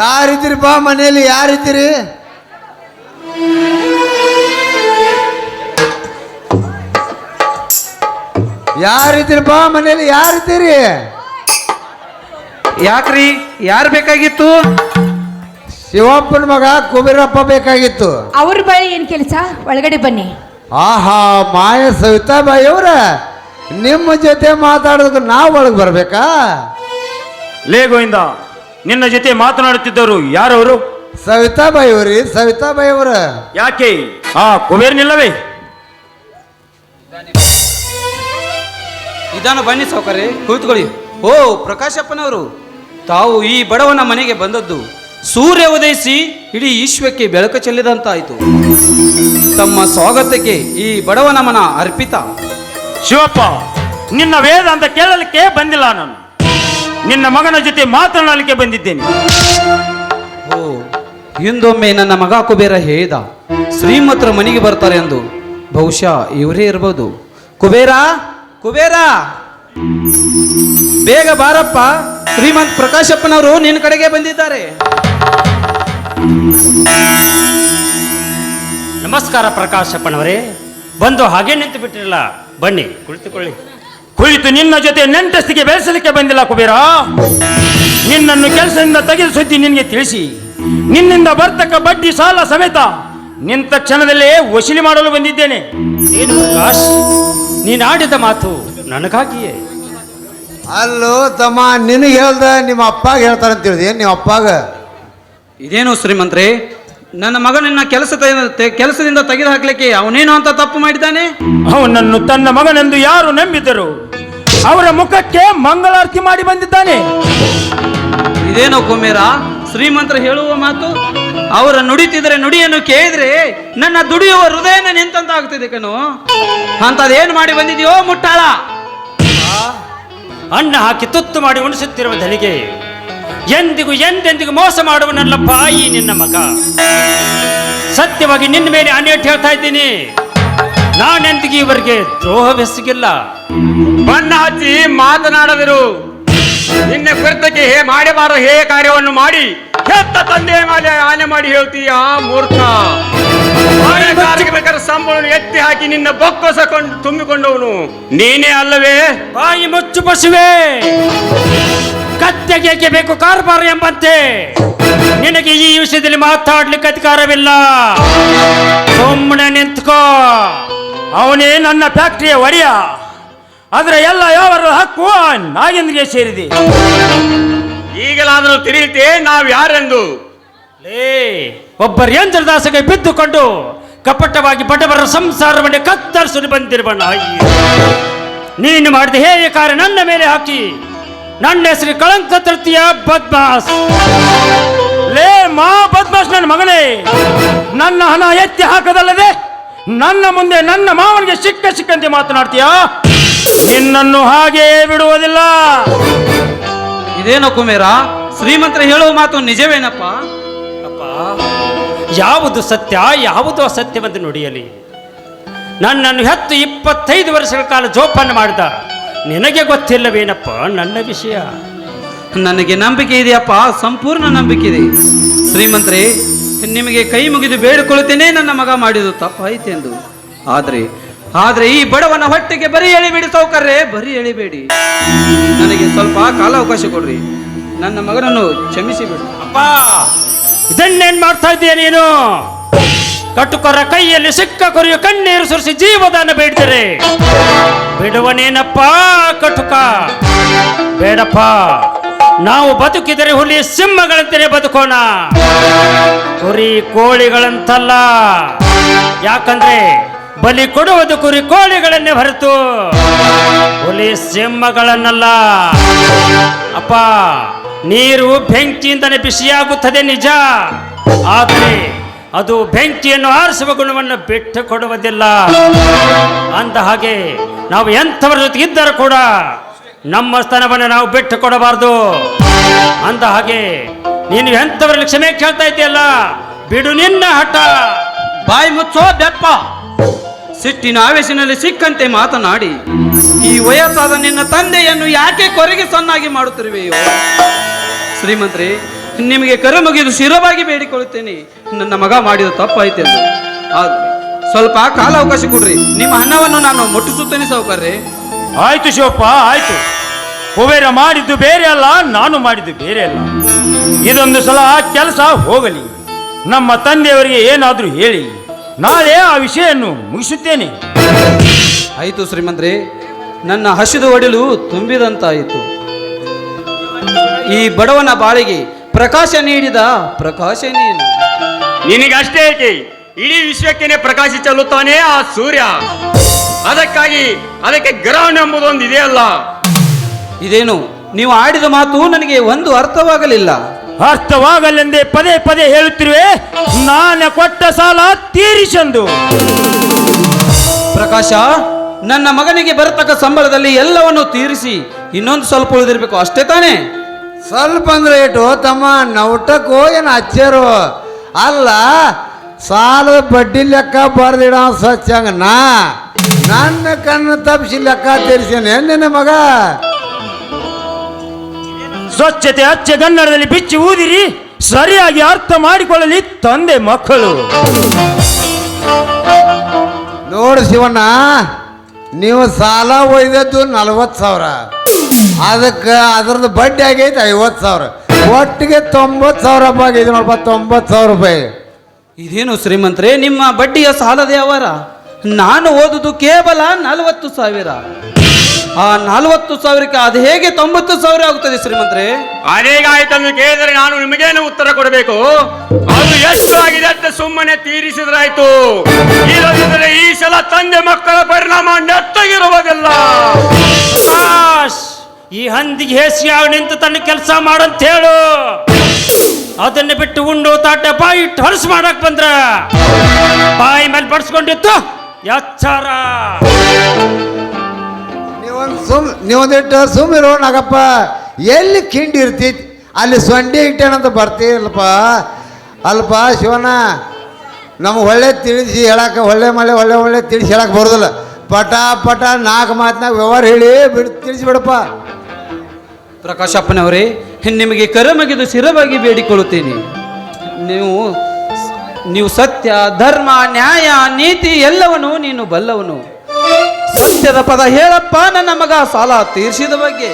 ಯಾರಿದ್ದೀರಿ ಬಾ ಮನೆಯಲ್ಲಿ ಯಾರಿದ್ದೀರಿ? ಯಾರಿದ್ದೀರಿ ಬಾ ಮನೇಲಿ ಯಾರಿದ್ದೀರಿ? ಯಾಕ್ರಿ? ಯಾರು ಬೇಕಾಗಿತ್ತು? ಶಿವಪ್ಪನ ಮಗ ಕುಬೇರಪ್ಪ ಬೇಕಾಗಿತ್ತು. ಅವ್ರ ಬಳಿ ಏನ್ ಕೆಲಸ? ಒಳಗಡೆ ಬನ್ನಿ. ಆಹಾ ಮಾಯ ಸವಿತಾಬಾಯಿ ಅವ್ರ. ನಿಮ್ಮ ಜೊತೆ ಮಾತಾಡೋದಕ್ಕೆ ನಾವು ಒಳಗೆ ಬರ್ಬೇಕಾ? ಲೇ ಗೋವಿಂದ ನಿನ್ನ ಜೊತೆ ಮಾತನಾಡುತ್ತಿದ್ದರು ಯಾರವರು? ಸವಿತಾಬಾಯಿ ಅವ್ರಿ ಸವಿತಾಬಾಯಿ ಅವರ ಯಾಕೆ? ಆ ಕುಬೇರ್ನಿಲ್ಲವೇ ನಿಧಾನ ಬನ್ನಿ ಸೌಕರ್ಯ ಕೂತ್ಕೊಳ್ಳಿ ಓ ಪ್ರಕಾಶಪ್ಪನವರು ತಾವು ಈ ಬಡವನ ಮನೆಗೆ ಬಂದದ್ದು. ಸೂರ್ಯ ಉದಯಿಸಿ ಇಡೀ ಈಶ್ವಕ್ಕೆ ಬೆಳಕು ಚೆಲ್ಲಿದಂತಾಯಿತು. ತಮ್ಮ ಸ್ವಾಗತಕ್ಕೆ ಈ ಬಡವನ ಮನ ಅರ್ಪಿತ. ಶಿವಪ್ಪ ನಿನ್ನ ವೇದ ಅಂತ ಕೇಳಲಿಕ್ಕೆ ಬಂದಿಲ್ಲ ನಾನು. ನಿನ್ನ ಮಗನ ಜೊತೆ ಮಾತನಾಡಲಿಕ್ಕೆ ಬಂದಿದ್ದೇನೆ. ಓ ಹಿಂದೊಮ್ಮೆ ನನ್ನ ಮಗ ಕುಬೇರ ಹೇಳಿದ ಶ್ರೀಮತ್ರ ಮನೆಗೆ ಬರ್ತಾರೆ ಎಂದು. ಬಹುಶಃ ಇವರೇ ಇರ್ಬೋದು. ಕುಬೇರ ಕುಬೇರ! ಬೇಗ ಬಾರಪ್ಪ ಶ್ರೀಮಂತ್ ಪ್ರಕಾಶಪ್ಪನವರು ನಿನ್ನ ಕಡೆಗೆ ಬಂದಿದ್ದಾರೆ. ನಮಸ್ಕಾರ ಪ್ರಕಾಶಪ್ಪನವರೇ ಬಂದು ಹಾಗೆ ನಿಂತು ಬಿಟ್ಟಿರಲ್ಲ ಬನ್ನಿ ಕುಳಿತುಕೊಳ್ಳಿ. ಕುಳಿತು ನಿನ್ನ ಜೊತೆ ನೆಂಟಸ್ತಿಗೆ ಬೆಳೆಸಲಿಕ್ಕೆ ಬಂದಿಲ್ಲ ಕುಬೇರ. ನಿನ್ನನ್ನು ಕೆಲಸದಿಂದ ತೆಗೆದು ಸುದ್ದಿ ನಿನಗೆ ತಿಳಿಸಿ. ನಿನ್ನಿಂದ ಬರ್ತಕ್ಕ ಬಡ್ಡಿ ಸಾಲ ಸಮೇತ ನಿಂತ ಕ್ಷಣದಲ್ಲೇ ವಸೂಲಿ ಮಾಡಲು ಬಂದಿದ್ದೇನೆ. ಏನು ಪ್ರಕಾಶ್ ನೀನು ಆಡಿದ ಮಾತು ನನಗಾಗಿಯೇ. ಅಲ್ಲೋ ತಮ್ಮ ನಿನಗೆ ಹೇಳ್ದ ನಿಮ್ಮ ಅಪ್ಪಾಗ ಹೇಳ್ತಾರಂತ ಹೇಳಿದೆ. ನಿಮ್ಮ ಅಪ್ಪಾಗ? ಇದೇನು ಶ್ರೀಮಂತ್ರಿ? ನನ್ನ ಮಗನನ್ನ ಕೆಲಸ ಕೆಲಸದಿಂದ ತೆಗೆದು ಹಾಕ್ಲಿಕ್ಕೆ ಅವನೇನು ಅಂತ ತಪ್ಪು ಮಾಡಿದ್ದಾನೆ? ಅವನನ್ನು ತನ್ನ ಮಗನೆಂದು ಯಾರು ನಂಬಿದರು? ಅವರ ಮುಖಕ್ಕೆ ಮಂಗಳಾರತಿ ಮಾಡಿ ಬಂದಿದ್ದಾನೆ. ಇದೇನೋ ಕುಮೇರ ಶ್ರೀಮಂತರ ಹೇಳುವ ಮಾತು? ಅವರ ನುಡಿತಿದ್ರೆ ನುಡಿಯನ್ನು ಕೇಳಿದ್ರೆ ನನ್ನ ದುಡಿಯುವ ಹೃದಯನ ನಿಂತಂತ ಆಗ್ತಿದೆ ಕಣೋ. ಅಂತದೇನು ಮಾಡಿ ಬಂದಿದೆಯೋ ಮುಟ್ಟಾಳ? ಅಣ್ಣ ಹಾಕಿ ತುತ್ತು ಮಾಡಿ ಉಣಿಸುತ್ತಿರುವ ಧನಿಗೆ ಎಂದಿಗೂ ಎಂದೆಂದಿಗೂ ಮೋಸ ಮಾಡುವನಲ್ಲಪ್ಪ ಈ ನಿನ್ನ ಮಗ. ಸತ್ಯವಾಗಿ ನಿನ್ನ ಮೇಲೆ ಅನೇಟ್ ಹೇಳ್ತಾ ಇದ್ದೀನಿ. ನಾನೆಂದಿಗೂ ಇವರಿಗೆ ದ್ರೋಹವೆಸಗಿಲ್ಲ ಬಣ್ಣ ಹಚ್ಚಿ ಮಾತನಾಡದಿರು. ನಿನ್ನ ಕುರಿತಕ್ಕೆ ಹೇ ಮಾಡಬಾರ ಹೇ ಕಾರ್ಯವನ್ನು ಮಾಡಿ. ಹೆತ್ತ ತಂದೆ ಮೇಲೆ ಆನೆ ಮಾಡಿ ಹೇಳ್ತೀಯ ಮೂರ್ಖ? ಕಾರ್ಮಿಕರ ಸಂಬಳವನ್ನು ಎತ್ತಿ ಹಾಕಿ ನಿನ್ನ ಬೊಕ್ಕಸಕೊಂಡು ತುಂಬಿಕೊಂಡವನು. ನೀನೇ ಅಲ್ಲವೇ? ಬಾಯಿ ಮುಚ್ಚು ಪಶುವೆ ಕತ್ತೆಗೆ ಬೇಕು ಕಾರ್ಬಾರ ಎಂಬಂತೆ. ನಿನಗೆ ಈ ವಿಷಯದಲ್ಲಿ ಮಾತಾಡ್ಲಿಕ್ಕೆ ಅಧಿಕಾರವಿಲ್ಲ. ಸುಮ್ಮನೆ ನಿಂತ್ಕೋ. ಅವನೇ ನನ್ನ ಫ್ಯಾಕ್ಟರಿಯ ಒಡೆಯ. ಅದರ ಎಲ್ಲ ಯಾವ ಹಕ್ಕು ನಾಗೇಂದ್ರಿಗೆ ಸೇರಿದೆ. ಈಗಲಾದರೂ ತಿಳಿಯುತ್ತೆ ನಾವು ಯಾರೆಂದು. ಲೇ ಒಬ್ಬ ದಾಸಗೆ ಬಿದ್ದುಕೊಂಡು ಕಪಟವಾಗಿ ಬಡವರ ಸಂಸಾರವನ್ನು ಕತ್ತರಿಸಲು ಬಂದಿರುವ ನೀನು ಮಾಡಿದ ಹೇಗೆ ಕಾರ್ಯ ನನ್ನ ಮೇಲೆ ಹಾಕಿ. ನನ್ನ ಹೆಸರು ಕಳಂಕ ತೃತೀಯ ಬದ್ಮಾಸ್. ಲೇ ಮಾ ಬದ್ಮಾಸ್ ನನ್ನ ಮಗನೇ. ನನ್ನ ಹಣ ಎತ್ತಿ ಹಾಕದಲ್ಲದೆ ನನ್ನ ಮುಂದೆ ನನ್ನ ಮಾವನಿಗೆ ಸಿಕ್ಕ ಸಿಕ್ಕಂತೆ ಮಾತನಾಡ್ತೀಯ? ನಿನ್ನನ್ನು ಹಾಗೆ ಬಿಡುವುದಿಲ್ಲ. ಇದೇನೋ ಕುಮೇರ ಶ್ರೀಮಂತರ ಹೇಳುವ ಮಾತು ನಿಜವೇನಪ್ಪ? ಅಪ್ಪ ಯಾವುದು ಸತ್ಯ ಯಾವುದು ಅಸತ್ಯವೆಂದು ನುಡಿಯಲಿ. ನನ್ನನ್ನು ಹತ್ತು ಇಪ್ಪತ್ತೈದು ವರ್ಷಗಳ ಕಾಲ ಜೋಪಾನ ಮಾಡಿದ. ನಿನಗೆ ಗೊತ್ತಿಲ್ಲವೇನಪ್ಪ ನನ್ನ ವಿಷಯ? ನನಗೆ ನಂಬಿಕೆ ಇದೆಯಪ್ಪ ಸಂಪೂರ್ಣ ನಂಬಿಕೆ ಇದೆ. ಶ್ರೀಮಂತ್ರಿ ನಿಮಗೆ ಕೈ ಮುಗಿದು ಬೇಡಿಕೊಳ್ಳುತ್ತೇನೆ ನನ್ನ ಮಗ ಮಾಡಿದ್ದು ತಪ್ಪಾಯಿತೆಂದು. ಆದರೆ ಆದರೆ ಈ ಬಡವನ ಹೊಟ್ಟೆಗೆ ಬರೀ ಎಳಿಬೇಡಿ ಸೌಕರ್ಯ ಬರೀ ಎಳಿಬೇಡಿ. ನನಗೆ ಸ್ವಲ್ಪ ಕಾಲಾವಕಾಶ ಕೊಡ್ರಿ. ನನ್ನ ಮಗನನ್ನು ಕ್ಷಮಿಸಿ ಬಿಡು ಅಪ್ಪ ಇದನ್ನೇನ್ ಮಾಡ್ತಾ ಇದ್ದೀಯ ನೀನು? ಕಟುಕರ ಕೈಯಲ್ಲಿ ಸಿಕ್ಕ ಕೊರಿಯು ಕಣ್ಣೀರು ಸುರಿಸಿ ಜೀವದಾನ ಬೇಡ್ತಾರೆ ಬಿಡುವನೇನಪ್ಪ ಕಟುಕ. ಬೇಡಪ್ಪ, ನಾವು ಬದುಕಿದರೆ ಹುಲಿ ಸಿಂಹಗಳಂತೆಯೇ ಬದುಕೋಣ. ಕುರಿ ಕೋಳಿಗಳಂತಲ್ಲ. ಯಾಕಂದ್ರೆ ಬಲಿ ಕೊಡುವುದು ಕುರಿ ಕೋಳಿಗಳನ್ನೇ ಹೊರತು ಹುಲಿ ಸಿಂಹಗಳನ್ನಲ್ಲ. ಅಪ್ಪ, ನೀರು ಬೆಂಕಿಯಿಂದಲೇ ಬಿಸಿಯಾಗುತ್ತದೆ ನಿಜ. ಆದರೆ ಅದು ಬೆಂಕಿಯನ್ನು ಆರಿಸುವ ಗುಣವನ್ನು ಬಿಟ್ಟು ಕೊಡುವುದಿಲ್ಲ ಅಂದ ಹಾಗೆ ನಾವು ಎಂಥವರ ಜೊತೆ ಇದ್ದರೂ ಕೂಡ ನಮ್ಮ ಸ್ಥಾನವನ್ನು ನಾವು ಬಿಟ್ಟು ಕೊಡಬಾರದು ಅಂದ ಹಾಗೆ ನೀನು ಎಂಥವರಲ್ಲಿ ಕ್ಷಮೆ ಕೇಳ್ತಾ ಇದೆಯಲ್ಲ ಬಿಡು ನಿನ್ನ ಹಠ. ಬಾಯಿ ಮುಚ್ಚೋ ಬೆಪ್ಪ ಸಿಟ್ಟಿನ ಆವೇಶನಲ್ಲಿ ಸಿಕ್ಕಂತೆ ಮಾತನಾಡಿ, ಈ ವಯಸ್ಸಾದ ನಿನ್ನ ತಂದೆಯನ್ನು ಯಾಕೆ ಕೊರಗೆ ಸನ್ನಾಗಿ ಮಾಡುತ್ತಿರುವೆಯೋ? ಶ್ರೀಮಂತ್ರಿ ನಿಮಗೆ ಕರೆ ಮುಗಿದು ಶಿರವಾಗಿ ಬೇಡಿಕೊಳ್ಳುತ್ತೇನೆ. ನನ್ನ ಮಗ ಮಾಡಿದ ತಪ್ಪಾಯ್ತೆಂದು ಆದ್ರೆ ಸ್ವಲ್ಪ ಕಾಲ ಅವಕಾಶ ಕೊಡ್ರಿ. ನಿಮ್ಮ ಹಣವನ್ನು ನಾನು ಮುಟ್ಟಿಸುತ್ತೇನೆ ಸೌಕರ್ಯ. ಆಯ್ತು ಶಿವಪ್ಪ ಆಯ್ತು. ಕುಬೇರ ಮಾಡಿದ್ದು ಬೇರೆ ಅಲ್ಲ ನಾನು ಮಾಡಿದ್ದು ಬೇರೆ ಅಲ್ಲ. ಇದೊಂದು ಸಲ ಕೆಲಸ ಹೋಗಲಿ. ನಮ್ಮ ತಂದೆಯವರಿಗೆ ಏನಾದರೂ ಹೇಳಿ. ನಾಳೆ ಆ ವಿಷಯವನ್ನು ಮುಗಿಸುತ್ತೇನೆ. ಆಯಿತು ಶ್ರೀಮಂತ್ರಿ ನನ್ನ ಹಸಿದು ಒಡಲು ತುಂಬಿದಂತಾಯಿತು. ಈ ಬಡವನ ಬಾಳಿಗೆ ಪ್ರಕಾಶ ನೀಡಿದ ಪ್ರಕಾಶ ನೀನು. ನಿನಗಷ್ಟೇ ಏಕೆ? ಇಡೀ ವಿಶ್ವಕ್ಕೇನೆ ಪ್ರಕಾಶ ಚೆಲ್ಲುತ್ತಾನೆ ಆ ಸೂರ್ಯ. ಅದಕ್ಕಾಗಿ ಅದಕ್ಕೆ ಗ್ರಹಣ ಎಂಬುದೊಂದು ಇದೆಯಲ್ಲ ಇದೇನು ನೀವು ಆಡಿದ ಮಾತು ನನಗೆ ಒಂದು ಅರ್ಥವಾಗಲಿಲ್ಲ. ಅರ್ಥವಾಗಲೆಂದೇ ಪದೇ ಪದೇ ಹೇಳುತ್ತಿರುವೆ ನಾನು ಕೊಟ್ಟ ಸಾಲ ತೀರಿಸಂದು. ಪ್ರಕಾಶ ನನ್ನ ಮಗನಿಗೆ ಬರತಕ್ಕ ಸಂಬಳದಲ್ಲಿ ಎಲ್ಲವನ್ನು ತೀರಿಸಿ ಇನ್ನೊಂದು ಸ್ವಲ್ಪ ಉಳಿದಿರಬೇಕು ಅಷ್ಟೇ ತಾನೇ? ಸ್ವಲ್ಪ ಅಂದ್ರೆ ಏಟು ತಮ್ಮ ನೌಟಕ್ಕೋ ಏನು ಹಚ್ಚಾರು ಅಲ್ಲ ಸಾಲದ ಬಡ್ಡಿ ಲೆಕ್ಕ ಬರ್ದಿಡ ಸ್ವಚ್ಛಂಗ ನಾ ನನ್ನ ಕಣ್ಣು ತಪ್ಪಿಸಿ ಲೆಕ್ಕ ತೀರಿಸೇನೆ ನಿನ್ನ ಮಗ? ಸ್ವಚ್ಛತೆ ಅಚ್ಚ ಕನ್ನಡದಲ್ಲಿ ಬಿಚ್ಚಿ ಊದಿರಿ ಸರಿಯಾಗಿ ಅರ್ಥ ಮಾಡಿಕೊಳ್ಳಲಿ ತಂದೆ ಮಕ್ಕಳು. ನೋಡು ಶಿವಣ್ಣ ನೀವು ಸಾಲ ಒಯ್ದದ್ದು ನಲ್ವತ್ತು ಸಾವಿರ. ಅದಕ್ಕೆ ಅದ್ರದ್ದು ಬಡ್ಡಿ ಆಗೈತೆ ಐವತ್ತು ಸಾವಿರ. ಒಟ್ಟಿಗೆ ತೊಂಬತ್ತು ಸಾವಿರ ರೂಪಾಯಿ ಆಗೈತೆ ನೋಡಪ್ಪ ತೊಂಬತ್ತು ಸಾವಿರ ರೂಪಾಯಿ. ಇದೇನು ಶ್ರೀಮಂತ್ರೆ ನಿಮ್ಮ ಬಡ್ಡಿಯ ಸಾಲದ ಅವರ? ನಾನು ಓದುದು ಕೇವಲ ನಲವತ್ತು ಸಾವಿರ. ಆ ನಲವತ್ತು ಸಾವಿರಕ್ಕೆ ಅದು ಹೇಗೆ ತೊಂಬತ್ತು ಸಾವಿರ ಆಗುತ್ತದೆ ಶ್ರೀಮಂತ್ರೆ? ಅದೇಗಾಯ್ತನ್ನು ಕೇಳಿದರೆ ನಾನು ನಿಮಗೇನು ಉತ್ತರ ಕೊಡಬೇಕು? ಅದು ಎಷ್ಟು ಆಗಿದೆ ಅಂತ ಸುಮ್ಮನೆ ತೀರಿಸಿದ್ರಾಯ್ತು. ಇಲ್ಲದಿದ್ದರೆ ಈ ಸಲ ತಂದೆ ಮಕ್ಕಳ ಪರಿಣಾಮ ನೆತ್ತಗಿರುವುದಿಲ್ಲ. ಈ ಹಂದಿಗೆ ಹೇಸಿಯಾಗ ನಿಂತು ತನ್ನ ಕೆಲಸ ಮಾಡಂತ ಹೇಳು ಅದನ್ನ ಬಿಟ್ಟು ಉಂಡು ತಾಟ ಬಾಯಿ ಇಟ್ಟು ಹೊಲಸು ಮಾಡಕ್ ಬಂದ್ರ. ಬಾಯಿ ಮೇಲೆ ಬಡ್ಸ್ಕೊಂಡಿತ್ತು, ಎಚ್ಚಾರ. ನೀವೊಂದು ಸುಮ್, ನೀವೊಂದಿಟ್ಟು ಸುಮ್ಮಿರೋ ನಾಗಪ್ಪ, ಎಲ್ಲಿ ಕಿಂಡಿ ಇರ್ತೈತಿ? ಅಲ್ಲಿ ಸೊಂಡಿ ಇಟ್ಟೇನಂತ ಬರ್ತೀರಲ್ಪ ಅಲ್ಪ ಶಿವನ ನಮ್ಗೆ ಒಳ್ಳೆ ತಿಳಿಸಿ ಹೇಳಕ್ಕೆ ಒಳ್ಳೆ ಮಳೆ, ಒಳ್ಳೆ ಒಳ್ಳೆ ತಿಳಿಸಿ ಹೇಳಕ್ಕೆ ಬರೋದಿಲ್ಲ. ಪಟ ಪಟ ನಾಲ್ಕು ಮಾತಿನಾಗ ವ್ಯವಹಾರ ಹೇಳಿ ಬಿಡ್ ತಿಳಿಸಿ ಬಿಡಪ್ಪ ಪ್ರಕಾಶಪ್ಪನವರೇ ನಿಮಗೆ ಕರಮಗಿದು ಸ್ಥಿರವಾಗಿ ಬೇಡಿಕೊಳ್ಳುತ್ತೇನೆ. ನೀವು ನೀವು ಸತ್ಯ, ಧರ್ಮ, ನ್ಯಾಯ, ನೀತಿ ಎಲ್ಲವನು ನೀನು ಬಲ್ಲವನು. ಸತ್ಯದ ಪದ ಹೇಳಪ್ಪ, ನನ್ನ ಮಗ ಸಾಲ ತೀರಿಸಿದ ಬಗ್ಗೆ.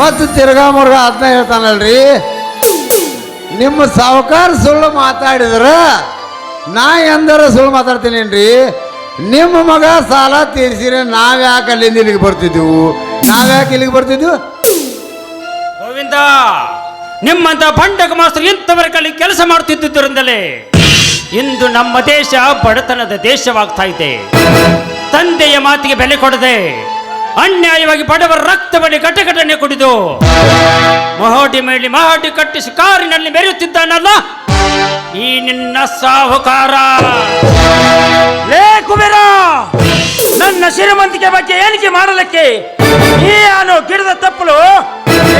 ಮತ್ತು ತಿರ್ಗಾ ಮುರ್ಗ ಅದನ್ನ ಹೇಳ್ತಾನಲ್ರಿ. ನಿಮ್ಮ ಸಾವುಕಾರ ಸುಳ್ಳು ಮಾತಾಡಿದ್ರ ನಾ ಎಂದರ ಸುಳ್ಳು ಮಾತಾಡ್ತೀನೇನ್ರಿ? ನಿಮ್ಮ ಮಗ ಸಾಲ ತೀರಿಸಿದ್ರೆ ನಾವ್ಯಾಕೆ ಅಲ್ಲಿಂದ ಇಲ್ಲಿಗೆ ಬರ್ತಿದ್ವು ನಾವ್ಯಾಕೆ ಇಲ್ಲಿಗೆ ಬರ್ತಿದ್ದು ಗೋವಿಂದ, ನಿಮ್ಮಂತ ಮಾಸ್ತರು ಇಂಥವರ ಕಲಿ ಕೆಲಸ ಮಾಡುತ್ತಿದ್ದುದರಿಂದಲೇ ಇಂದು ನಮ್ಮ ದೇಶ ಬಡತನದ ದೇಶವಾಗ್ತಾ ಇದೆ. ತಂದೆಯ ಮಾತಿಗೆ ಬೆಲೆ ಕೊಡದೆ ಅನ್ಯಾಯವಾಗಿ ಬಡವರ ರಕ್ತ ಬಳಿ ಘಟಘಟನೆ ಕುಡಿದು ಮಹೋಡಿ ಮೇಲೆ ಮಹೋಡಿ ಕಟ್ಟಿಸಿ ಕಾರಿನಲ್ಲಿ ಮೆರೆಯುತ್ತಿದ್ದಾನಲ್ಲ ಈ ನಿನ್ನ ಸಾಹುಕಾರ. ಲೇ ಕುಬೇರ, ನನ್ನ ಶ್ರೀಮಂತಿಕೆ ಬಗ್ಗೆ ಏನಿಕೆ ಮಾಡಲಿಕ್ಕೆ? ಈ ಅನು ಗಿಡದ ತಪ್ಪಲು?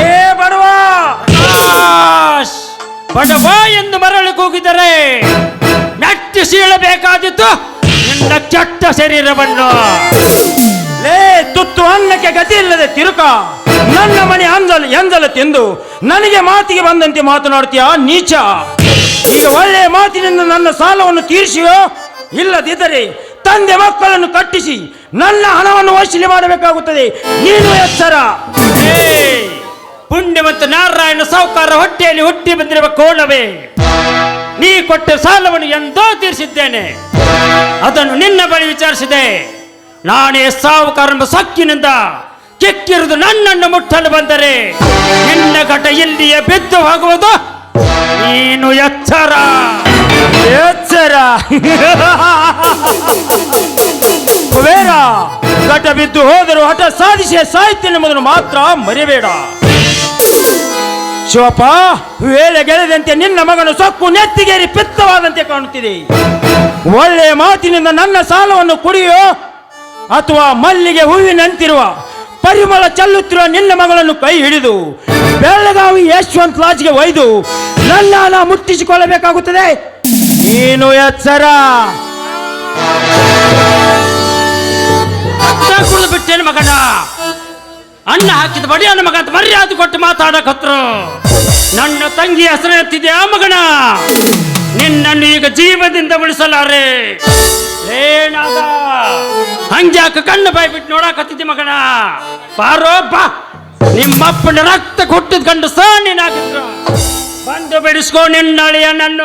ಏ ಬಡವ! ಬಡವ ಎಂದು ಮರಳಿ ಕೂಗಿದರೆ ಮೆಟ್ಟಿ ಸೀಳಬೇಕಾದಿತ್ತು ನಿನ್ನ ಕೆಟ್ಟ ಶರೀರವನ್ನು. ಲೇ ತುತ್ತು ಅನ್ನಕ್ಕೆ ಗತಿ ಇಲ್ಲದೆ ತಿರುಕ ನನ್ನ ಮನೆ ಅಂದಲು ಎಂದಲ ತಿಂದು ನನಗೆ ಮಾತಿಗೆ ಬಂದಂತೆ ಮಾತನಾಡ್ತೀಯ, ನೀಚ? ಈಗ ಒಳ್ಳೆಯ ಮಾತಿನಿಂದ ನನ್ನ ಸಾಲವನ್ನು ತೀರಿಸಿಯೋ? ಇಲ್ಲದಿದ್ದರೆ ತಂದೆ ಮಕ್ಕಳನ್ನು ಕಟ್ಟಿಸಿ ನನ್ನ ಹಣವನ್ನು ವಸೂಲಿ ಮಾಡಬೇಕಾಗುತ್ತದೆ. ನೀನು ಎಚ್ಚರ? ಪುಣ್ಯ ಮತ್ತು ನಾರಾಯಣ ಸಾಹುಕಾರ ಹೊಟ್ಟೆಯಲ್ಲಿ ಹುಟ್ಟಿ ಬಂದಿರುವ ಕೋಣವೇ. ನೀ ಕೊಟ್ಟ ಸಾಲವನ್ನು ಎಂದೋ ತೀರಿಸಿದ್ದೇನೆ. ಅದನ್ನು ನಿನ್ನ ಬಳಿ ವಿಚಾರಿಸಿದೆ. ನಾನೇ ಸಾಹುಕಾರನ ಸಕ್ಕಿನಿಂದ ಕೆಕ್ಕಿರುವುದು ನನ್ನನ್ನು ಮುಟ್ಟಲು ಬಂದರೆ ನಿನ್ನ ಘಟ ಇಲ್ಲಿಯೇ ಬಿದ್ದು ಹೋಗುವುದು? ನೀನು ಎಚ್ಚರ. ಎಚ್ಚರ. ಕುಬೇರ, ಘಟ ಬಿದ್ದು ಹೋದರೂ ಹಠ ಸಾಧಿಸಿ ಸಾಹಿತ್ಯನೆಂಬುದನ್ನು ಮಾತ್ರ ಮರಿಬೇಡ. ಶಿವಪ್ಪ, ವೇಳೆ ಗೆಳೆದಂತೆ ನಿನ್ನ ಮಗನು ಸೊಕ್ಕು ನೆತ್ತಿಗೇರಿ ಪಿತ್ತವಾದಂತೆ ಕಾಣುತ್ತಿದೆ. ಒಳ್ಳೆಯ ಮಾತಿನಿಂದ ನನ್ನ ಸಾಲವನ್ನು ಕುಡಿಯೋ ಅಥವಾ ಮಲ್ಲಿಗೆ ಹೂವಿನಂತಿರುವ ಪರಿಮಳ ಚೆಲ್ಲುತ್ತಿರುವ ನಿನ್ನ ಮಗಳನ್ನು ಕೈ ಹಿಡಿದು, ಬೆಳಗಾವಿ ಯಶವಂತ್ ಲಾಜ್ಗೆ ಒಯ್ದು ಹಣ ಮುಟ್ಟಿಸಿಕೊಳ್ಳಬೇಕಾಗುತ್ತದೆ. ನೀನು ಎಚ್ಚರ ಕುಡಿದು ಬಿಟ್ಟೇನು ಮಗನ? ಅಣ್ಣ ಹಾಕಿದ ಬಡಿಯನ ಮಗ ಅಂತ ಮರ್ಯಾದೆ ಕೊಟ್ಟು ಮಾತಾಡಕತ್ರು ನನ್ನ ತಂಗಿ ಹೆಸರು ಆ ಮಗನ? ನಿನ್ನನ್ನು ಈಗ ಜೀವದಿಂದ ಉಳಿಸಲಾರೆ. ಏನಾದ? ಹಂಗ್ಯಾಕ ಕಣ್ಣು ಬಾಯ್ ಬಿಟ್ಟು ಮಗನ? ಬಾರೋ, ಬಾ. ನಿಮ್ಮಪ್ಪನ ರಕ್ತ ಕೊಟ್ಟಿದ್ ಗಂಡಸ ನೀನಾಗಿದ್ರು ಬಂದು ಬಿಡಿಸ್ಕೊ ನಿನ್ನಳಿಯ ನನ್ನ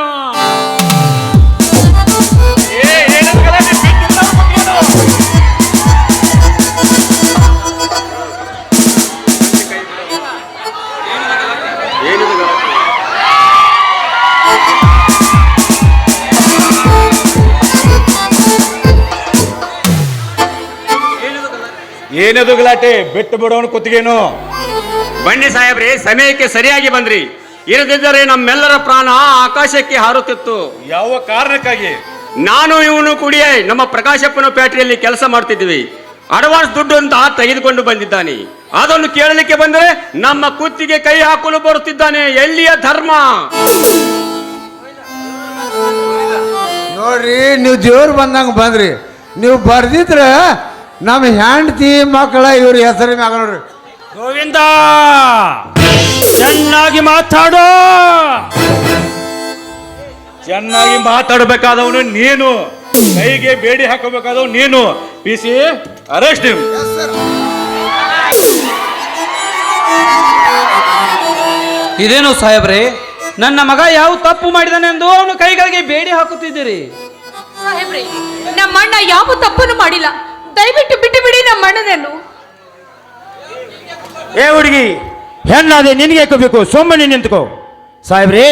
ಏನದು ಗಲಾಟೆ ಬಿಟ್ಟು ಬಿಡೋನು ಕುತ್ತಿಗೆನು. ಬನ್ನಿ ಸಾಹೇಬ್ರಿ ಸಮಯಕ್ಕೆ ಸರಿಯಾಗಿ ಬಂದ್ರಿ. ಇರದಿದ್ದರೆ ನಮ್ಮೆಲ್ಲರ ಪ್ರಾಣ ಆಕಾಶಕ್ಕೆ ಹಾರುತ್ತಿತ್ತು. ಯಾವ ಕಾರಣಕ್ಕಾಗಿ? ನಾನು ಇವನು ಕೂಡಿ ನಮ್ಮ ಪ್ರಕಾಶಪ್ಪನ ಫ್ಯಾಕ್ಟರಿಯಲ್ಲಿ ಕೆಲಸ ಮಾಡ್ತಿದ್ವಿ ಅಡ್ವಾನ್ಸ್ ದುಡ್ಡು ಅಂತ ತೆಗೆದುಕೊಂಡು ಬಂದಿದ್ದಾನೆ. ಅದನ್ನು ಕೇಳಲಿಕ್ಕೆ ಬಂದರೆ ನಮ್ಮ ಕುತ್ತಿಗೆ ಕೈ ಹಾಕಲು ಬರುತ್ತಿದ್ದಾನೆ. ಎಲ್ಲಿಯ ಧರ್ಮ? ನೋಡ್ರಿ ನೀವು ದೇವ್ರು ಬಂದಂಗೆ ಬಂದ್ರಿ. ನೀವು ಬರ್ದಿದ್ರೆ ನಮ್ಮ ಹೆಂಡತಿ ಮಕ್ಕಳ ಇವ್ರ ಹೆಸರು ಮ್ಯಾಗ ನೋಡ್ರಿ. ಗೋವಿಂದ! ಚೆನ್ನಾಗಿ ಮಾತಾಡೋ! ಚೆನ್ನಾಗಿ ಮಾತಾಡಬೇಕಾದವನು ನೀನು. ಕೈಗೆ ಬೇಡಿ ಹಾಕಬೇಕಾದವ್ ನೀನು. ಪಿ ಸಿ ಅರೆಸ್ಟ್ ಇದೇನು ಸಾಹೇಬ್ರಿ ನನ್ನ ಮಗ ಯಾವ ತಪ್ಪು ಮಾಡಿದನೆಂದು ಅವನು ಕೈಗಳಿಗೆ ಬೇಡಿ ಹಾಕುತ್ತಿದ್ದೀರಿ. ಸಾಹೇಬ್ರೆ ನಮ್ಮಣ್ಣ ಯಾವ ತಪ್ಪನ್ನು ಮಾಡಿಲ್ಲ. ದಯವಿಟ್ಟು ಬಿಟ್ಟು ಬಿಡಿ ನಮ್ಮ ಅಣ್ಣನನ್ನು. ಏ ಹುಡುಗಿ ಹೆಣ್ಣಾದೆ ನಿನಗೆ ಬೇಕು? ಸುಮ್ಮನೆ ನಿಂತ್ಕೋ. ಸಾಹೇಬ್ರಿ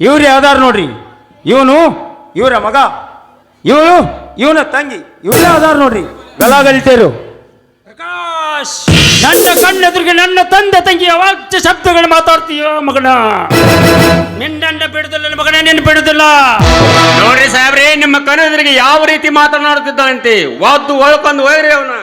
ಇವ್ರು ಯಾವ್ದಾರ ನೋಡ್ರಿ? ಇವನು ಇವರ ಮಗ. ಇವನು ಇವನ ತಂಗಿ. ಇವ್ರು ಯಾವ್ದಾರ ನೋಡ್ರಿ? ಗಲಾಗಲಿತೇರು ಪ್ರಕಾಶ್! ನನ್ನ ಕಣ್ಣೆದುರಿಗೆ ನನ್ನ ತಂದೆ ತಂಗಿಯ ವಾಚ್ಯ ಶಬ್ದಗಳು ಮಾತಾಡ್ತೀಯೋ ಮಗನ? ನಿನ್ನ ಬಿಡುದಿಲ್ಲ ನನ್ನ ಮಗನ ನಿನ್ನ ಬಿಡುದಿಲ್ಲ. ನೋಡ್ರಿ ಸಾಹೇಬ್ರೆ ನಿಮ್ಮ ಕಣ್ಣೆದುರಿಗೆ ಯಾವ ರೀತಿ ಮಾತನಾಡುತ್ತಿದ್ದಾನಂತೆ? ವಾದ್ದು ಒಳ್ಕೊಂಡು ಹೋಗ್ರಿ ಅವನ.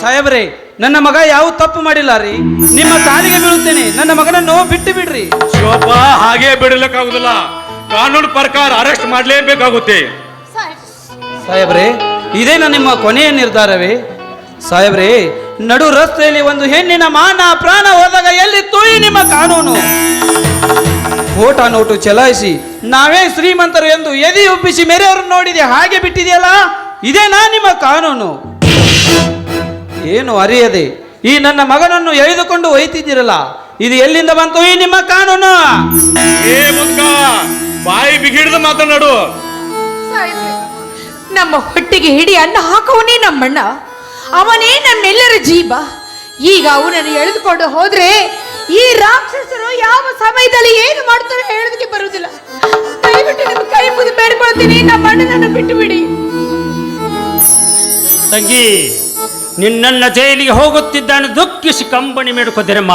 ಸಾಹೇಬ್ರೆ ನನ್ನ ಮಗ ಯಾವ ತಪ್ಪು ಮಾಡಿಲ್ಲ ರೀ? ನಿಮ್ಮ ತಾಲಿಗೆ ಬೀಳುತ್ತೇನೆ ನನ್ನ ಮಗನನ್ನು ಬಿಟ್ಟು ಬಿಡ್ರಿ. ಶಿವಪ್ಪ ಹಾಗೆ ಬಿಡಲಿಕ್ಕಾಗುದಿಲ್ಲ. ಕಾನೂನು ಪ್ರಕಾರ ಅರೆಸ್ಟ್ ಮಾಡಲೇಬೇಕಾಗುತ್ತೆ. ಸಾಹೇಬ್ರೆ ಇದೇನ ನಿಮ್ಮ ಕೊನೆಯ ನಿರ್ಧಾರವೇ? ಸಾಹೇಬ್ರೆ ನಡು ರಸ್ತೆಯಲ್ಲಿ ಒಂದು ಹೆಣ್ಣಿನ ಮಾನ ಪ್ರಾಣ ಹೋದಾಗ ಎಲ್ಲಿ ತುಯಿ ನಿಮ್ಮ ಕಾನೂನು? ಓಟ ನೋಟು ಚಲಾಯಿಸಿ ನಾವೇ ಶ್ರೀಮಂತರು ಎಂದು ಎದಿ ಒಪ್ಪಿಸಿ ಮೇರೆಯವರು ನೋಡಿದೆ ಹಾಗೆ ಬಿಟ್ಟಿದೆಯಲ್ಲ? ಇದೇನಾ ನಿಮ್ಮ ಕಾನೂನು? ಏನು ಅರಿಯದೆ ಈ ನನ್ನ ಮಗನನ್ನು ಎಳೆದುಕೊಂಡು ಒಯ್ತಿದ್ದೀರಲ್ಲ ಇದು ಎಲ್ಲಿಂದ ಬಂತು ಈ ನಿಮ್ಮ ಕಾನೂನು? ಏ ಮುದ್ಕ ಬಾಯಿ ಬಿಗಿಡ್ದು ಮಾತನಾಡು. ನಮ್ಮ ಹೊಟ್ಟಿಗೆ ಹಿಡಿ ಅನ್ನ ಹಾಕವನೇ ನಮ್ಮಣ್ಣ. ಅವನೇ ನಮ್ಮೆಲ್ಲರ ಜೀವ. ಈಗ ಅವನನ್ನು ಎಳೆದುಕೊಂಡು ಹೋದ್ರೆ ಈ ರಾಕ್ಷಸರು ಯಾವ ಸಮಯದಲ್ಲಿ ಏನು ಮಾಡ್ತಾರೆ ಹೇಳೋದಕ್ಕೆ ಬರುವುದಿಲ್ಲ. ದಯವಿಟ್ಟು ನಿಮ್ಮ ಕೈ ಮುಗಿದು ಬೇಡ್ಕೊಳ್ತೀನಿ. ನಮ್ಮ ಅಣ್ಣನನ್ನು ಬಿಟ್ಟು ಬಿಡಿ ತಂಗಿ, ನಿನ್ನನ್ನ ಜೈಲಿಗೆ ಹೋಗುತ್ತಿದ್ದಾನೆ ದುಃಖಿಸಿ ಕಂಬಣಿ ಮೇಡ್ಕೋದಿರಮ್ಮ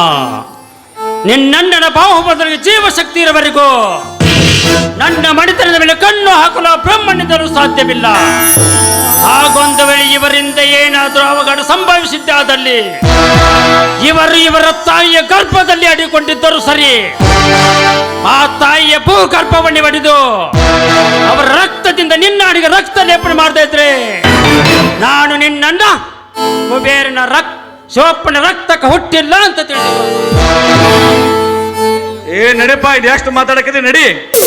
ನಿನ್ನಣ್ಣನ ಬಾಹುಬದಲಿಗೆ ಜೀವಶಕ್ತಿ ಇರುವವರೆಗೂ ನನ್ನ ಮಣಿತನದ ಮೇಲೆ ಕಣ್ಣು ಹಾಕಲು ಬ್ರಹ್ಮಣ್ಯದರು ಸಾಧ್ಯವಿಲ್ಲ. ಹಾಗೊಂದು ವೇಳೆ ಇವರಿಂದ ಏನಾದರೂ ಅವಘಡ ಸಂಭವಿಸಿದ್ದಾದಲ್ಲಿ ಇವರು ಇವರ ತಾಯಿಯ ಗರ್ಭದಲ್ಲಿ ಅಡಿಕೊಂಡಿದ್ದರು ಸರಿ, ಆ ತಾಯಿಯ ಭೂಗರ್ಭವನ್ನು ಹೊಡೆದು ಅವರ ರಕ್ತದಿಂದ ನಿನ್ನ ಅಡಿಗೆ ರಕ್ತ ಲೇಪಣೆ ಮಾಡ್ತಾ ಇದ್ರೆ, ನಾನು ನಿನ್ನನ್ನ ಕುಬೇರನ ರಕ್ತ ಶಿವಪ್ಪನ ರಕ್ತಕ್ಕೆ ಹುಟ್ಟಿಲ್ಲ ಅಂತ ತಿಳಿದು ಏ ನಡಿಪ್ಪ ಇದು ಎಷ್ಟು ಮಾತಾಡಕಿದ್ರೆ ನಡಿ.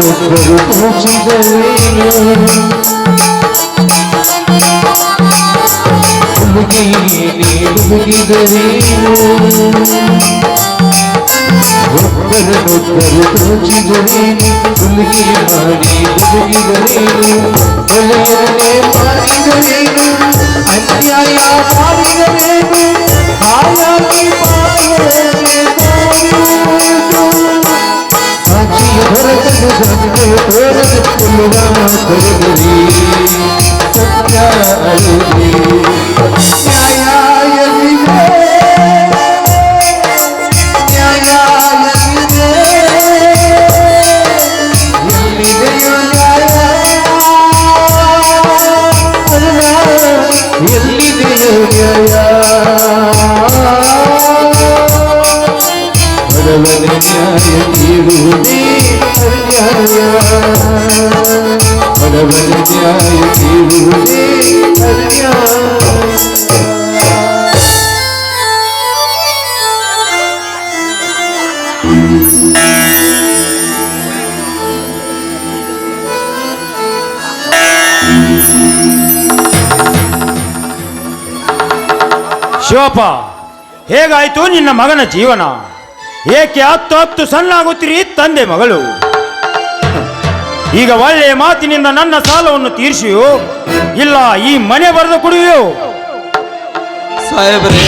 ઉપર પહોંચી ગયેલું ઉમગીને ઉમગી ગયેલું ઉપર ઉપર પહોંચી ગયેલું ઉમગી મારી ઉમગી ગયેલું ભલે મારી ગયેલું અન્યાયા મારી ગયેલું આયા કી મારી ગયેલું आखी भरत गगन में भरत फुलवा कर सत्या अलवी ಶಿವಪ್ಪ, ಹೇಗಾಯ್ತು ನಿನ್ನ ಮಗನ ಜೀವನ? ಏಕೆ ಹತ್ತು ಹತ್ತು ಸಣ್ಣಾಗುತ್ತೀರಿ ತಂದೆ ಮಗಳು? ಈಗ ಒಳ್ಳೆಯ ಮಾತಿನಿಂದ ನನ್ನ ಸಾಲವನ್ನು ತೀರಿಸಿಯೋ, ಇಲ್ಲ ಈ ಮನೆ ಬರೆದು ಕುಡಿಯೋ? ಸಾಹೇಬರೇ,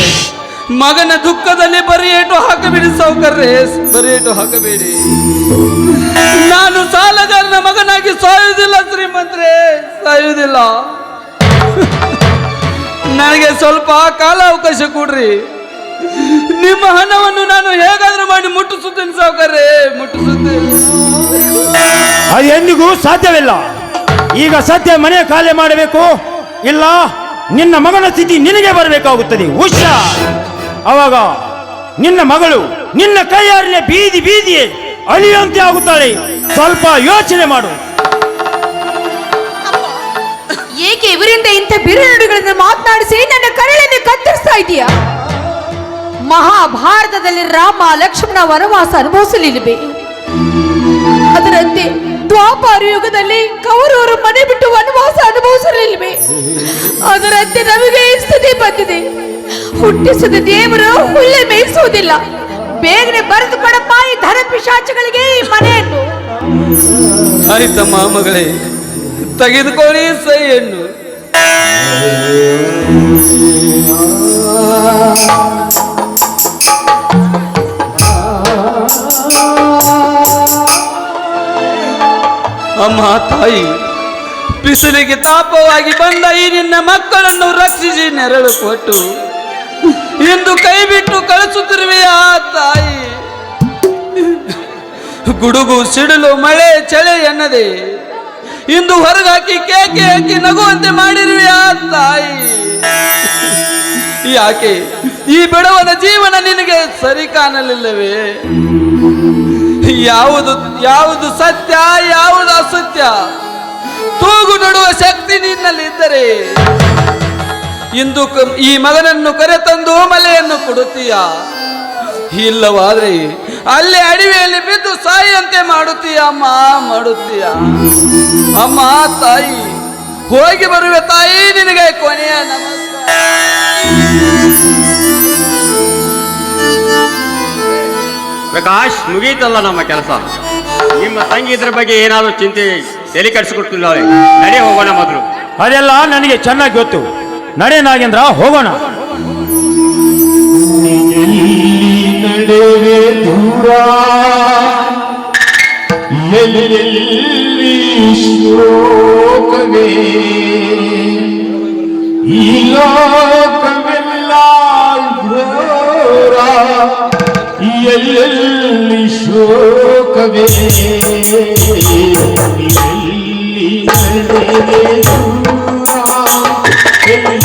ಮಗನ ದುಃಖದಲ್ಲಿ ಬರಿಯೇಟು ಹಾಕಬೇಡಿ ಸೌಕರ್ಯ, ಬರಿಯೇಟು ಹಾಕಬೇಡಿ. ನಾನು ಸಾಲಗಾರನ ಮಗನಾಗಿ ಸಾಯುವುದಿಲ್ಲ ಶ್ರೀಮಂತ್ರೆ, ಸಾಯುವುದಿಲ್ಲ. ನನಗೆ ಕಾಲ ಅವಕಾಶ ಕೊಡ್ರಿ. ನಿಮ್ಮ ಹಣವನ್ನು ನಾನು ಹೇಗಾದ್ರೂ ಮಾಡಿ ಮುಟ್ಟಿಸುತ್ತೇನೆ ಸಾವುಕಾರ ಮುಟ್ಟಿಸುತ್ತೇನೆ. ಅದು ಎಂದಿಗೂ ಸಾಧ್ಯವಿಲ್ಲ. ಈಗ ಸದ್ಯ ಮನೆ ಖಾಲಿ ಮಾಡಬೇಕು. ಇಲ್ಲ, ನಿನ್ನ ಮಗನ ಸ್ಥಿತಿ ನಿನಗೆ ಬರಬೇಕಾಗುತ್ತದೆ. ಹುಷಾ. ಅವಾಗ ನಿನ್ನ ಮಗಳು ನಿನ್ನ ಕೈಯಾರಿನ ಬೀದಿ ಬೀದಿಯೇ ಅಳಿಯುವಂತೆ ಆಗುತ್ತಾಳೆ. ಸ್ವಲ್ಪ ಯೋಚನೆ ಮಾಡು. ಏಕೆ ಇವರಿಂದ ಇಂಥ ಬಿರುನುಡಿಗಳನ್ನು ಮಾತನಾಡಿಸಿ ನನ್ನ ಕರಳನ್ನು ಕತ್ತರಿಸ್ತಾ ಇದೀಯಾ? ಮಹಾಭಾರತದಲ್ಲಿ ರಾಮ ಲಕ್ಷ್ಮಣ ವನವಾಸ ಅನುಭವಿಸಲಿಲ್ಲವೆ? ಅದರಂತೆ ದ್ವಾಪಾರ ಯುಗದಲ್ಲಿ ಕೌರವರು ಮನೆ ಬಿಟ್ಟು ವನವಾಸ ಅನುಭವಿಸಲಿಲ್ಲವೆ? ಅದರಂತೆ ನಮಗೆ ಈ ಸ್ಥಿತಿ ಬಂದಿದೆ. ಹುಟ್ಟಿಸಿದ ದೇವರು ಹುಲ್ಲೆ ಮೇಯಿಸುವುದಿಲ್ಲ. ಬೇಗನೆ ಬರೆದು ಕೊಡಪ್ಪ ಈ ಧನ ಪಿಶಾಚಗಳಿಗೆ ಈ ಮನೆಯನ್ನು. ಆಯ್ತಮ್ಮ ಮಗಳೇ ತೆಗೆದುಕೊಳ್ಳಿ ಸೈಯನ್ನು. ಅಮ್ಮ ತಾಯಿ, ಬಿಸಿಲಿಗೆ ತಾಪವಾಗಿ ಬಂದ ಈ ನಿನ್ನ ಮಕ್ಕಳನ್ನು ರಕ್ಷಿಸಿ ನೆರಳು ಕೊಟ್ಟು ಇಂದು ಕೈ ಬಿಟ್ಟು ಕಳಿಸುತ್ತಿರುವೆಯಾ ತಾಯಿ? ಗುಡುಗು ಸಿಡಿಲು ಮಳೆ, ಚಳಿ ಎನ್ನದೆ ಇಂದು ಹೊರಗಾಕಿ ಕೇಕೆ ಹಾಕಿ ನಗುವಂತೆ ಮಾಡಿರುವೆ ತಾಯಿ. ಯಾಕೆ, ಈ ಬಿಡವನ ಜೀವನ ನಿನಗೆ ಸರಿ ಕಾಣಲಿಲ್ಲವೇ? ಯಾವುದು ಯಾವುದು ಸತ್ಯ, ಯಾವುದು ಅಸತ್ಯ? ತೂಗು ನೋಡುವ ಶಕ್ತಿ ನಿನ್ನಲ್ಲಿದ್ದರೆ ಇಂದು ಕ- ಈ ಮಗನನ್ನು ಕರೆತಂದು ಮಲೆಯನ್ನು ಕೊಡುತ್ತೀಯ? ಇಲ್ಲವಾದ್ರೆ ಅಲ್ಲಿ ಅಡವಿಯಲ್ಲಿ ಬಿದ್ದು ಸಾಯಿಯಂತೆ ಮಾಡುತ್ತೀಯ? ಅಮ್ಮ ಮಾಡುತ್ತೀಯ? ಅಮ್ಮ ತಾಯಿ ಹೋಗಿ ಬರುವೆ ತಾಯಿ ನಿನಗೆ ಕೊನೆಯ ನಮಸ್ಕಾರ. ಪ್ರಕಾಶ್ ಮುಗೀತಲ್ಲ ನಮ್ಮ ಕೆಲಸ. ನಿಮ್ಮ ತಂಗಿ ಇದ್ರ ಬಗ್ಗೆ ಏನಾದರೂ ಚಿಂತೆ ತಲೆ ಕಟ್ಸಿಕೊಡ್ತಿಲ್ಲ ನಡೆ ಹೋಗೋಣ ಮೊದಲು. ಅದೆಲ್ಲ ನನಗೆ ಚೆನ್ನಾಗಿ ಗೊತ್ತು. ನಡೆ ನಾಗೇಂದ್ರ ಹೋಗೋಣ. elleri duran Yelilmiş yok ve İlak billahura Yelilmiş yok ve Yelilmiş yok ve